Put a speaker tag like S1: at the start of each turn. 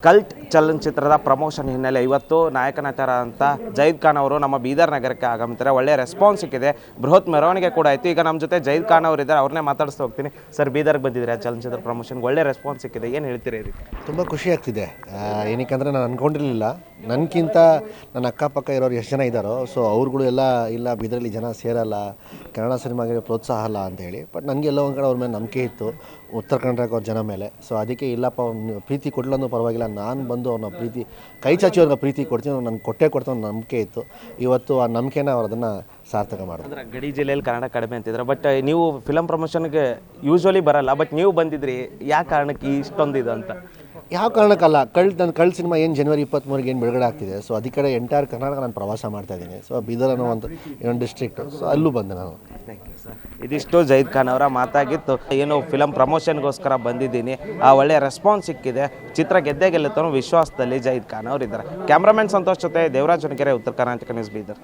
S1: cult ಚಲನಚಿತ್ರದ promotion ಹಿನ್ನೆಲೆ ಇವತ್ತು ನಾಯಕ ನಟರ ಅಂತ ಜೈದ್ ಖಾನ್ ಅವರು ನಮ್ಮ ಬೀದರ್ ನಗರಕ್ಕೆ ಆಗಮಿಸ್ತಾರೆ ಒಳ್ಳೆಯ ರೆಸ್ಪಾನ್ಸ್ ಸಿಕ್ಕಿದೆ. ಬೃಹತ್ ಮೆರವಣಿಗೆ ಕೂಡ ಆಯಿತು. ಈಗ ನಮ್ಮ ಜೊತೆ ಜೈದ್ ಖಾನ್ ಅವರು ಇದ್ದಾರೆ. ಅವ್ರನ್ನೇ ಮಾತಾಡಿಸ್ತಾ ಹೋಗ್ತೀನಿ. ಸರ್, ಬೀದರ್ಗೆ ಬಂದಿದ್ರೆ ಚಲನಚಿತ್ರ ಪ್ರಮೋಷನ್ಗೆ ಒಳ್ಳೆ ರೆಸ್ಪಾನ್ಸ್ ಸಿಕ್ಕಿದೆ. ಏನು ಹೇಳ್ತೀರಿ ಇದಕ್ಕೆ
S2: ತುಂಬ ಖುಷಿ ಆಗ್ತಿದೆ. ಅಂದರೆ ನಾನು ಅಂದ್ಕೊಂಡಿರಲಿಲ್ಲ ನನಗಿಂತ ನನ್ನ ಅಕ್ಕಪಕ್ಕ ಇರೋರು ಎಷ್ಟು ಜನ ಇದ್ದಾರೋ ಸೊ ಅವ್ರುಗಳು ಎಲ್ಲ, ಇಲ್ಲ, ಬೀದರಲ್ಲಿ ಜನ ಸೇರಲ್ಲ, ಕನ್ನಡ ಸಿನಿಮಾಗೆ ಪ್ರೋತ್ಸಾಹ ಅಲ್ಲ ಅಂತ ಹೇಳಿ. ಬಟ್ ನನಗೆಲ್ಲ ಒಂದು ಕಡೆ ಅವ್ರ ಮೇಲೆ ನಂಬಿಕೆ ಇತ್ತು. ಉತ್ತರ ಕರ್ನಾಟಕ ಅವ್ರ ಜನ ಮೇಲೆ. ಸೊ ಅದಕ್ಕೆ ಇಲ್ಲಪ್ಪ ಪ್ರೀತಿ ಕೊಡ್ಲೂ ಪರವಾಗಿಲ್ಲ. ನಾನು ಬಂದು ಅವ್ರನ್ನ ಪ್ರೀತಿ ಕೈ ಚಾಚಿ ಅವ್ರನ್ನ ಪ್ರೀತಿ ಕೊಡ್ತೀನಿ ಅವ್ರು ನನಗೆ ಕೊಟ್ಟೆ ಕೊಡ್ತಾ ಒಂದು ನಂಬಿಕೆ ಇತ್ತು. ಇವತ್ತು ಆ ನಂಬಿಕೆನ ಅವ್ರು ಅದನ್ನು ಸಾರ್ಥಕ ಮಾಡಿದ್ರು.
S1: ಅಂದ್ರೆ ಗಡಿ ಜಿಲ್ಲೆಯಲ್ಲಿ ಕನ್ನಡ ಕಡಿಮೆ ಅಂತಿದ್ರೆ ಬಟ್ ನೀವು ಫಿಲಮ್ ಪ್ರಮೋಷನ್ಗೆ ಯೂಶ್ವಲಿ ಬರಲ್ಲ. ಬಟ್ ನೀವು ಬಂದಿದ್ರಿ ಯಾವ ಕಾರಣಕ್ಕೆ ಇಷ್ಟೊಂದು ಇದು ಅಂತ?
S2: ಯಾವ ಕಾರಣಕ್ಕಲ್ಲ ಕಳ್ ನನ್ನ ಕಳ್ ಸಿನಿಮಾ ಏನು ಜನವರಿ ಇಪ್ಪತ್ತ್ಮೂರಿಗೆ ಏನು ಬಿಡುಗಡೆ ಆಗ್ತಿದೆ? ಸೊ ಅದಕ್ಕೆ ಕಡೆ ಎಂಟೈರ್ ಕರ್ನಾಟಕ ನಾನು ಪ್ರವಾಸ ಮಾಡ್ತಾ ಇದ್ದೀನಿ. ಸೊ ಬೀದರ್ ಅನ್ನೋ ಒಂದು ಇನ್ನೊಂದು ಡಿಸ್ಟ್ರಿಕ್ಟು ಸೊ ಅಲ್ಲೂ ಬಂದೆ ನಾನು.
S1: ಇದಿಷ್ಟು ಜೈದ್ ಖಾನ್ ಅವರ ಮಾತಾಗಿತ್ತು. ಏನು ಫಿಲಮ್ ಪ್ರಮೋಷನ್ಗೋಸ್ಕರ ಬಂದಿದ್ದೀನಿ. ಆ ಒಳ್ಳೆ ರೆಸ್ಪಾನ್ಸ್ ಸಿಕ್ಕಿದೆ. ಚಿತ್ರ ಗೆದ್ದೆ ಗೆಲ್ಲುತ್ತೋ ವಿಶ್ವಾಸದಲ್ಲಿ ಜೈದ್ ಖಾನ್ ಅವರು ಇದ್ದಾರೆ ಕ್ಯಾಮ್ರಾಮನ್ ಸಂತೋಷ್ ಜೊತೆ ದೇವರಾಜ್ ಹೊನಕೆರೆ ಉತ್ತರ ಕರ್ನಾಟಕ ನ್ಯೂಸ್ ಬೀದರ್.